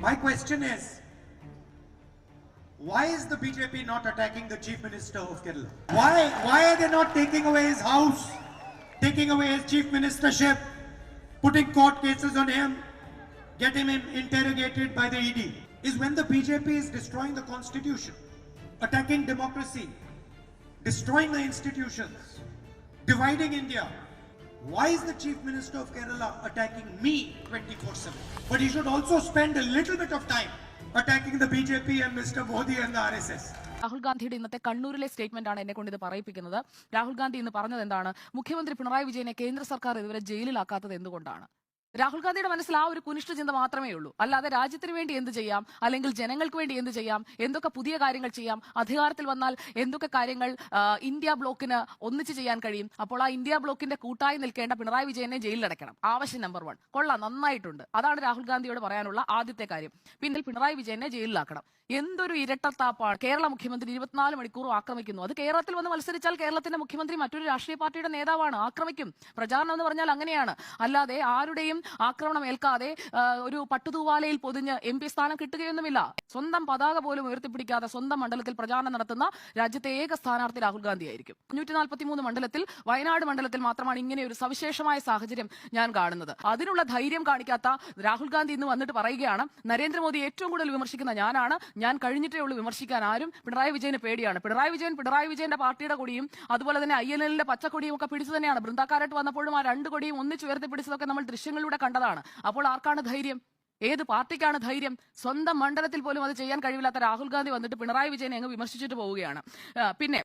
My question is, why is the BJP not attacking the Chief Minister of Kerala? Why, why are they not taking away his house, taking away his chief ministership, putting court cases on him, getting him interrogated by the ED? Is when the BJP is destroying the constitution, attacking democracy, destroying the institutions, dividing India. Why is the Chief Minister of Kerala attacking me 24 7? But he should also spend a little bit of time attacking the BJP and Mr. Modi and the RSS. Rahul ഗാന്ധിയുടെ ഇന്നത്തെ കണ്ണൂരിലെ statement ആണ് എന്നെ കൊണ്ട് ഇത് പറയിപ്പിക്കുന്നത് രാഹുൽ ഗാന്ധി ഇന്ന് പറഞ്ഞത് എന്താണ് മുഖ്യമന്ത്രി പിണറായി വിജയനെ കേന്ദ്ര സർക്കാർ ഇതുവരെ ജയിലിലാക്കാത്തത് എന്തുകൊണ്ടാണ് രാഹുൽ ഗാന്ധിയുടെ മനസ്സിൽ ആ ഒരു കുനിഷ്ഠ ചിന്ത മാത്രമേ ഉള്ളൂ. അല്ലാതെ രാജ്യത്തിന് വേണ്ടി എന്ത് ചെയ്യാം? അല്ലെങ്കിൽ ജനങ്ങൾക്ക് വേണ്ടി എന്ത് ചെയ്യാം? എന്തൊക്കെ പുതിയ കാര്യങ്ങൾ ചെയ്യാം? അധികാരത്തിൽ വന്നാൽ എന്തൊക്കെ കാര്യങ്ങൾ ഇന്ത്യ ബ്ലോക്കിന് ഒന്നിച്ച് ചെയ്യാൻ കഴിയും? അപ്പോൾ ആ ഇന്ത്യ ബ്ലോക്കിന്റെ കൂട്ടായി നിൽക്കേണ്ട പിണറായി വിജയനെ ജയിലിലടക്കണം ആവശ്യം നമ്പർ വൺ കൊള്ളാം നന്നായിട്ടുണ്ട്. അതാണ് രാഹുൽ ഗാന്ധിയോട് പറയാനുള്ള ആദ്യത്തെ കാര്യം. പിന്നെ പിണറായി വിജയനെ ജയിലിലാക്കണം. എന്തൊരു ഇരട്ടത്താപ്പാണ്. കേരള മുഖ്യമന്ത്രി ഇരുപത്തിനാല് മണിക്കൂറും ആക്രമിക്കുന്നു. അത് കേരളത്തിൽ വന്ന് മത്സരിച്ചാൽ കേരളത്തിന്റെ മുഖ്യമന്ത്രി മറ്റൊരു രാഷ്ട്രീയ പാർട്ടിയുടെ നേതാവാണ്. ആക്രമിക്കും. പ്രചാരണം എന്ന് പറഞ്ഞാൽ അങ്ങനെയാണ്. അല്ലാതെ ആരുടെയും ആക്രമണം ഏൽക്കാതെ ഒരു പട്ടുതൂവാലയിൽ പൊതിഞ്ഞ് എം പി സ്ഥാനം കിട്ടുകയൊന്നുമില്ല. സ്വന്തം പതാക പോലും ഉയർത്തിപ്പിടിക്കാതെ സ്വന്തം മണ്ഡലത്തിൽ പ്രചാരണം നടത്തുന്ന രാജ്യത്തെ ഏക സ്ഥാനാർത്ഥി രാഹുൽ ഗാന്ധി ആയിരിക്കും അഞ്ഞൂറ്റി നാൽപ്പത്തിമൂന്ന് മണ്ഡലത്തിൽ വയനാട് മണ്ഡലത്തിൽ മാത്രമാണ് ഇങ്ങനെ ഒരു സവിശേഷമായ സാഹചര്യം ഞാൻ കാണുന്നത്. അതിനുള്ള ധൈര്യം കാണിക്കാത്ത രാഹുൽ ഗാന്ധി ഇന്ന് വന്നിട്ട് പറയുകയാണ് നരേന്ദ്രമോദി ഏറ്റവും കൂടുതൽ വിമർശിക്കുന്ന ഞാനാണ്. ഞാൻ കഴിഞ്ഞിട്ടേ ഉള്ളൂ വിമർശിക്കാൻ ആരും പിണറായി വിജയന് പേടിയാണ്. പിണറായി വിജയൻ പിണറായി വിജയന്റെ പാർട്ടിയുടെ കൊടിയും അതുപോലെ തന്നെ ഐ എൽ എല്ലിന്റെ പച്ചക്കൊടിയും ഒക്കെ പിടിച്ചു തന്നെയാണ്. ബൃന്ദാക്കാരായിട്ട് വന്നപ്പോഴും ആ രണ്ട് കൊടിയും ഒന്നിച്ചു പിടിച്ചതൊക്കെ നമ്മൾ ദൃശ്യങ്ങളിലൂടെ കണ്ടതാണ്. അപ്പോൾ ആർക്കാണ് ധൈര്യം? ഏത് പാർട്ടിക്കാണ് ധൈര്യം? സ്വന്തം മണ്ഡലത്തിൽ പോലും അത് ചെയ്യാൻ കഴിവില്ലാത്ത രാഹുൽ ഗാന്ധി വന്നിട്ട് പിണറായി വിജയനെ അങ്ങ് വിമർശിച്ചിട്ട് പോവുകയാണ്. പിന്നെ